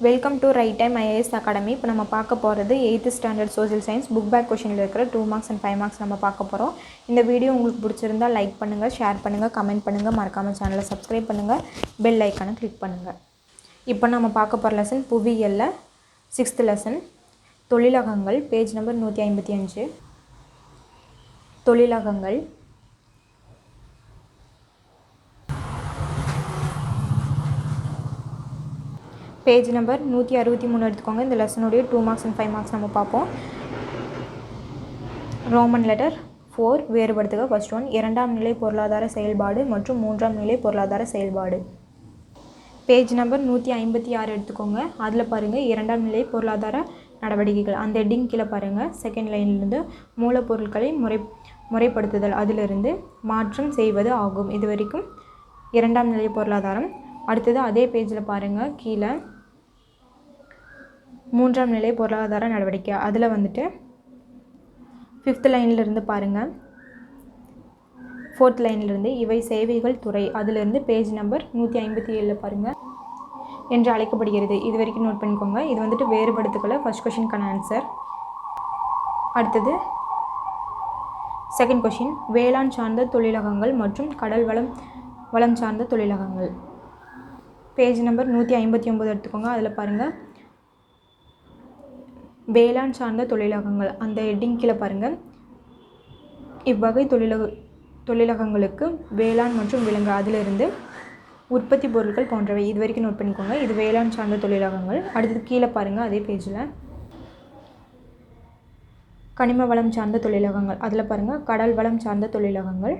Welcome to right time IAS academy இப்போ நம்ம பார்க்க போகிறது eighth standard social science book back கொஷனில் இருக்கிற two marks and five marks நம்ம பார்க்க போகிறோம் இந்த வீடியோ உங்களுக்கு பிடிச்சிருந்தா லைக் பண்ணுங்கள் ஷேர் பண்ணுங்கள் கமெண்ட் பண்ணுங்கள் மறக்காமல் சேனலை சப்ஸ்கிரைப் பண்ணுங்கள் பெல் ஐக்கானை கிளிக் பண்ணுங்கள் இப்போ நம்ம பார்க்க போகிற லெசன் புவியியலில். சிக்ஸ்த் லெசன் தொழிலகங்கள் பேஜ் நம்பர் நூற்றி ஐம்பத்தி அஞ்சு. தொழிலகங்கள் பேஜ் நம்பர் நூற்றி அறுபத்தி மூணு எடுத்துக்கோங்க. இந்த லெசனுடைய two marks and five marks நம்ம பார்ப்போம். ரோமன் லெட்டர் ஃபோர் வேறுபடுத்துக. ஃபஸ்ட் ஒன் இரண்டாம் நிலை பொருளாதார செயல்பாடு மற்றும் மூன்றாம் நிலை பொருளாதார செயல்பாடு. பேஜ் நம்பர் நூற்றி ஐம்பத்தி ஆறு எடுத்துக்கோங்க. அதில் பாருங்கள் இரண்டாம் நிலை பொருளாதார நடவடிக்கைகள். அந்த ஹெட்டிங் கீழே பாருங்கள் செகண்ட் லைன்லேருந்து மூலப்பொருட்களை முறை முறைப்படுத்துதல். அதிலிருந்து மாற்றம் செய்வது ஆகும். இது வரைக்கும் இரண்டாம் நிலை பொருளாதாரம். அடுத்தது அதே பேஜில் பாருங்கள் கீழே மூன்றாம் நிலை பொருளாதார நடவடிக்கை. அதில் வந்துட்டு ஃபிஃப்த் லைன்லேருந்து பாருங்கள் ஃபோர்த் லைன்லேருந்து இவை சேவைகள் துறை. அதிலிருந்து பேஜ் நம்பர் நூற்றி ஐம்பத்தி ஏழில் பாருங்கள் என்று அழைக்கப்படுகிறது. இது வரைக்கும் நோட் பண்ணிக்கோங்க. இது வந்துட்டு வேறுபடுத்துக்களை ஃபர்ஸ்ட் கொஷினுக்கான ஆன்சர் அடுத்தது செகண்ட் கொஷின் வேளாண் சார்ந்த தொழிலகங்கள் மற்றும் கடல் வளம் வளம் சார்ந்த தொழிலகங்கள். பேஜ் நம்பர் நூற்றி ஐம்பத்தி ஒம்பது எடுத்துக்கோங்க. அதில் பாருங்கள் வேளாண் சார்ந்த தொழிலகங்கள். அந்த ஹெட்டிங் கீழே பாருங்கள் இவ்வகை தொழிலக தொழிலகங்களுக்கு வேளாண் மற்றும் விலங்கு அதிலிருந்து உற்பத்தி பொருட்கள் போன்றவை இது வரைக்கும் நோட் பண்ணிக்கோங்க. இது வேளாண் சார்ந்த தொழிலகங்கள். அடுத்தது கீழே பாருங்கள் அதே பேஜில் கனிம வளம் சார்ந்த தொழிலகங்கள். அதில் பாருங்கள் கடல் வளம் சார்ந்த தொழிலகங்கள்.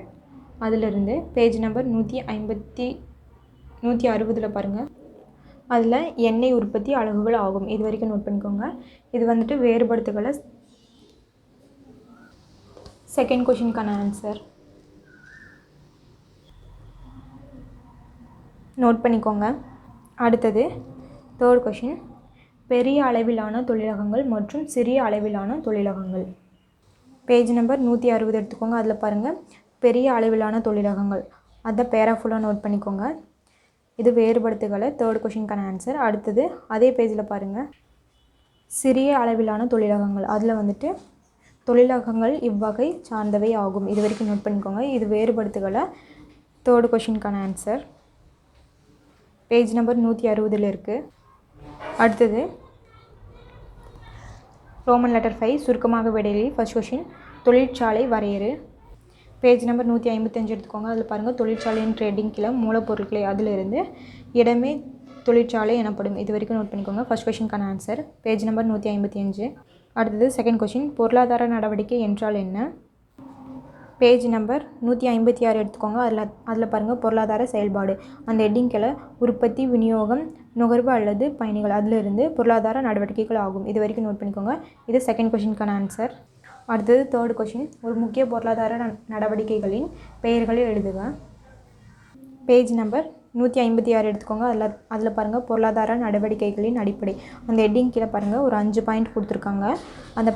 அதிலிருந்து பேஜ் நம்பர் நூற்றி ஐம்பத்தி நூற்றி அறுபதில் பாருங்கள் அதில் எண்ணெய் உற்பத்தி அலகுகள் ஆகும். இது வரைக்கும் நோட் பண்ணிக்கோங்க. இது வந்துட்டு வேறுபடுத்துகளை செகண்ட் கொஷினுக்கான ஆன்சர் நோட் பண்ணிக்கோங்க. அடுத்தது தேர்ட் கொஷின் பெரிய அளவிலான தொழிலகங்கள் மற்றும் சிறிய அளவிலான தொழிலகங்கள். பேஜ் நம்பர் நூற்றி அறுபது எடுத்துக்கோங்க. அதில் பாருங்கள் பெரிய அளவிலான தொழிலகங்கள். அதை பேரா ஃபுல்லாக நோட் பண்ணிக்கோங்க. இது வேறுபடுத்துகளை தேர்ட் கொஷினுக்கான ஆன்சர் அடுத்தது அதே பேஜில் பாருங்கள் சிறிய அளவிலான தொழிலகங்கள். அதில் வந்துட்டு தொழிலகங்கள் இவ்வகை சார்ந்தவை ஆகும். இது வரைக்கும் நோட் பண்ணிக்கோங்க. இது வேறுபடுத்துகளை தேர்ட் கொஷினுக்கான ஆன்சர் பேஜ் நம்பர் நூற்றி அறுபதில் இருக்குது அடுத்தது ரோமன் லெட்டர் ஃபைவ் சுருக்கமாக விடையில் ஃபர்ஸ்ட் கொஷின் தொழிற்சாலை வரையறு. பேஜ் நம்பர் நூற்றி ஐம்பத்தஞ்சு எடுத்துக்கோங்க. அதில் பாருங்கள் தொழிற்சாலையின் ட்ரேடிங் கிளம் மூலப்பொருட்களை அதிலிருந்து இடமே தொழிற்சாலை எனப்படும். இது வரைக்கும் நோட் பண்ணிக்கோங்க. ஃபர்ஸ்ட் கொஷினுக்கான ஆன்சர் பேஜ் நம்பர் நூற்றி ஐம்பத்தி அஞ்சு அடுத்தது செகண்ட் கொஷின் பொருளாதார நடவடிக்கை என்றால் என்ன? பேஜ் நம்பர் நூற்றி ஐம்பத்தி ஆறு எடுத்துக்கோங்க. அதில் அதில் பாருங்கள் பொருளாதார செயல்பாடு. அந்த ஹெட்டிங்கில் உற்பத்தி விநியோகம் நுகர்வு அல்லது பயணிகள். அதிலிருந்து பொருளாதார நடவடிக்கைகள் ஆகும். இது வரைக்கும் நோட் பண்ணிக்கோங்க. இது செகண்ட் கொஷினுக்கான ஆன்சர் அடுத்தது தேர்ட் கொஷின் ஒரு முக்கிய பொருளாதார நடவடிக்கைகளின் பெயர்களை எழுதுக. பேஜ் நம்பர் நூற்றி ஐம்பத்தி ஆறு எடுத்துக்கோங்க. அதில் அதில் பாருங்கள் பொருளாதார நடவடிக்கைகளின் அடிப்படை. அந்த ஹெட்டிங் கீழே பாருங்கள் ஒரு அஞ்சு பாயிண்ட் கொடுத்துருக்காங்க. அந்த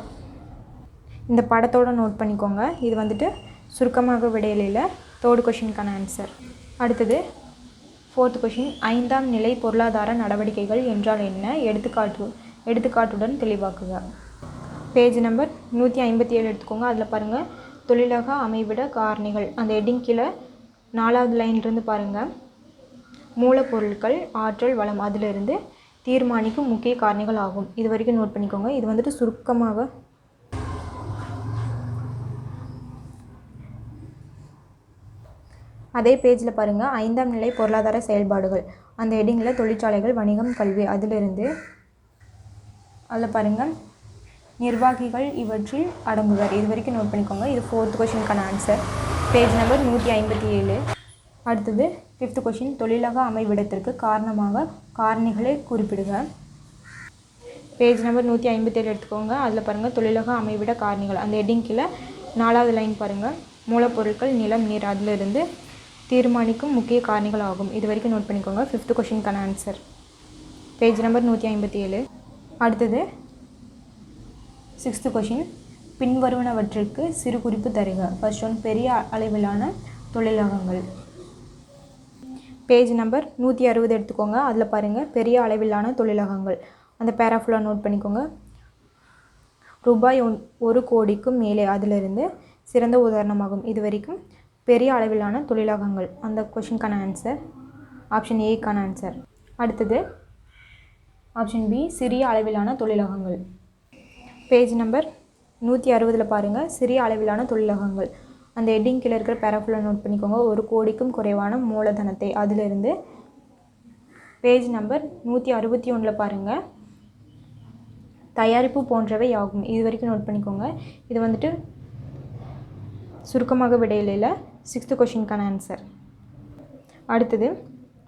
இந்த படத்தோடு நோட் பண்ணிக்கோங்க. இது வந்துட்டு சுருக்கமாக விடையிலையில் தேர்ட் கொஷினுக்கான ஆன்சர் அடுத்தது ஃபோர்த் கொஷின் ஐந்தாம் நிலை பொருளாதார நடவடிக்கைகள் என்றால் என்ன? எடுத்துக்காட்டு எடுத்துக்காட்டுடன் தெளிவாக்குக. பேஜ் நம்பர் நூற்றி ஐம்பத்தி ஏழு எடுத்துக்கோங்க. அதில் பாருங்கள் தொழிலக அமைவிட காரணிகள். அந்த ஹெட்டிங் கீழே நாலாவது லைன்லேருந்து பாருங்கள் மூலப்பொருட்கள் ஆற்றல் வளம் அதிலிருந்து தீர்மானிக்கும் முக்கிய காரணிகள் ஆகும். இது வரைக்கும் நோட் பண்ணிக்கோங்க. இது வந்துட்டு சுருக்கமாக அதே பேஜில் பாருங்கள் ஐந்தாம் நிலை பொருளாதார செயல்பாடுகள். அந்த ஹெட்டிங்கில் தொழிற்சாலைகள் வணிகம் கல்வி அதிலிருந்து அதில் பாருங்கள் நிர்வாகிகள் இவற்றில் அடங்குவர். இது வரைக்கும் நோட் பண்ணிக்கோங்க. இது ஃபோர்த் கொஷினுக்கான ஆன்சர் பேஜ் நம்பர் நூற்றி ஐம்பத்தி ஏழு. அடுத்தது ஃபிஃப்த் கொஷின் தொழிலக அமைவிடத்திற்கு காரணமாக காரணிகளை குறிப்பிடுக. பேஜ் நம்பர் நூற்றி ஐம்பத்தேழு எடுத்துக்கோங்க. அதில் பாருங்கள் தொழிலக அமைவிட காரணிகள். அந்த ஹெட்டிங் கீழே நாலாவது லைன் பாருங்கள் மூலப்பொருட்கள் நிலம் நீர் அதிலிருந்து தீர்மானிக்கும் முக்கிய காரணிகள் ஆகும். இது வரைக்கும் நோட் பண்ணிக்கோங்க. ஃபிஃப்த் கொஷினுக்கான ஆன்சர் பேஜ் நம்பர் நூற்றி ஐம்பத்தி ஏழு. அடுத்தது சிக்ஸ்த்து கொஷின் பின்வருவனவற்றிற்கு சிறு குறிப்பு தருக. ஃபர்ஸ்ட் ஒன் பெரிய அளவிலான தொழிலகங்கள். பேஜ் நம்பர் நூற்றி அறுபது எடுத்துக்கோங்க. அதில் பாருங்கள் பெரிய அளவிலான தொழிலகங்கள். அந்த பேராஃபுல்லாக நோட் பண்ணிக்கோங்க. ரூபாய் ஒன் ஒரு கோடிக்கும் மேலே அதிலிருந்து சிறந்த உதாரணமாகும். இது வரைக்கும் பெரிய அளவிலான தொழிலகங்கள். அந்த கொஷினுக்கான ஆன்சர் ஆப்ஷன் ஏக்கான ஆன்சர் அடுத்தது ஆப்ஷன் பி சிறிய அளவிலான தொழிலகங்கள். பேஜ் நம்பர் நூற்றி அறுபதில் பாருங்கள் சிறிய அளவிலான தொழிலகங்கள். அந்த ஹெட்டிங் கீழே இருக்கிற பேராஃபுல்லாக நோட் பண்ணிக்கோங்க. ஒரு கோடிக்கும் குறைவான மூலதனத்தை. அதிலிருந்து பேஜ் நம்பர் நூற்றி அறுபத்தி ஒன்றில் பாருங்கள் தயாரிப்பு போன்றவை ஆகும் இது வரைக்கும் நோட் பண்ணிக்கோங்க. இது வந்துட்டு சுருக்கமாக விடையிலையில் சிக்ஸ்த்து கொஷினுக்கான ஆன்சர் அடுத்தது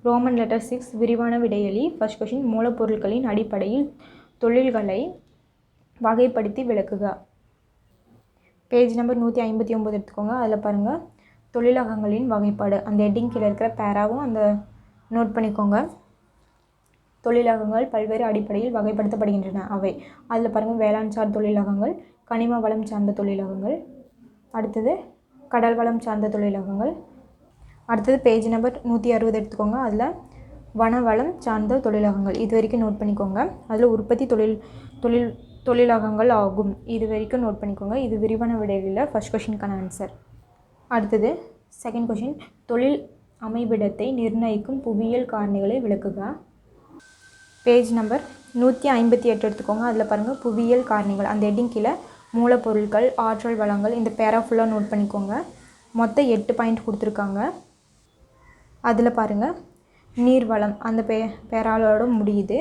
ரோமன் லெட்டர் சிக்ஸ் விரிவான விடையலி. ஃபர்ஸ்ட் கொஷின் மூலப்பொருட்களின் அடிப்படையில் தொழில்களை வகைப்படுத்தி விளக்குக. பேஜ் நம்பர் நூற்றி ஐம்பத்தி ஒம்பது எடுத்துக்கோங்க. அதில் பாருங்கள் தொழிலகங்களின் வகைப்பாடு. அந்த ஹெட்டிங் கீழே இருக்கிற பேராவும் அந்த நோட் பண்ணிக்கோங்க. தொழிலகங்கள் பல்வேறு அடிப்படையில் வகைப்படுத்தப்படுகின்றன. அவை. அதில் பாருங்கள் வேளாண் சார் தொழிலகங்கள் கனிம வளம் சார்ந்த தொழிலகங்கள். அடுத்தது கடல் வளம் சார்ந்த தொழிலகங்கள். அடுத்தது பேஜ் நம்பர் நூற்றி அறுபது எடுத்துக்கோங்க. அதில் வனவளம் சார்ந்த தொழிலகங்கள். இது வரைக்கும் நோட் பண்ணிக்கோங்க. அதில் உற்பத்தி தொழில் தொழில் தொழிலகங்கள் ஆகும். இது வரைக்கும் நோட் பண்ணிக்கோங்க. இது விரிவான விடையில் ஃபர்ஸ்ட் கொஷினுக்கான ஆன்சர் அடுத்தது செகண்ட் கொஷின் தொழில் அமைவிடத்தை நிர்ணயிக்கும் புவியியல் காரணிகளை விளக்குக. பேஜ் நம்பர் நூற்றி ஐம்பத்தி எட்டு எடுத்துக்கோங்க. அதில் பாருங்கள் புவியியல் காரணிகள் அந்த ஹெட்டிங் கீழே மூலப்பொருட்கள் ஆற்றல் வளங்கள் இந்த பேரா ஃபுல்லாக நோட் பண்ணிக்கோங்க. மொத்தம் எட்டு பாயிண்ட் கொடுத்துருக்காங்க. அதில் பாருங்கள் நீர் வளம் அந்த பே பேராலோட முடியுது.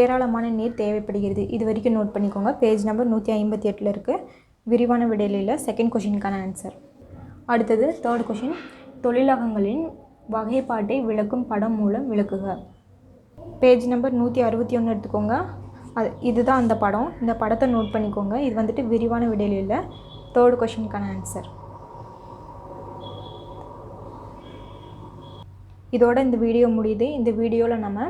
ஏராளமான நீர் தேவைப்படுகிறது. இது வரைக்கும் நோட் பண்ணிக்கோங்க. பேஜ் நம்பர் நூற்றி ஐம்பத்தி எட்டில் இருக்குது விரிவான விடையில செகண்ட் கொஷினுக்கான ஆன்சர் அடுத்தது தேர்ட் கொஷின் தொழிலகங்களின் வகைப்பாட்டை விளக்கும் படம் மூலம் விளக்குக. பேஜ் நம்பர் நூற்றி அறுபத்தி ஒன்று எடுத்துக்கோங்க. அது இதுதான் அந்த படம். இந்த படத்தை நோட் பண்ணிக்கோங்க. இது வந்துட்டு விரிவான விடையில தேர்ட் கொஷினுக்கான ஆன்சர் இதோட இந்த வீடியோ முடியுது. இந்த வீடியோவில் நம்ம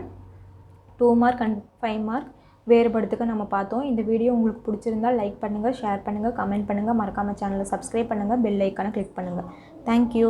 two mark and five mark வேறுபடுத்துக்க நம்ம பார்த்தோம். இந்த வீடியோ உங்களுக்கு பிடிச்சிருந்தால் லைக் பண்ணுங்கள் ஷேர் பண்ணுங்கள் கமெண்ட் பண்ணுங்கள் மறக்காமல் சேனலை சப்ஸ்கிரைப் பண்ணுங்கள் பெல் ஐக்கானை கிளிக் பண்ணுங்கள் தேங்க்யூ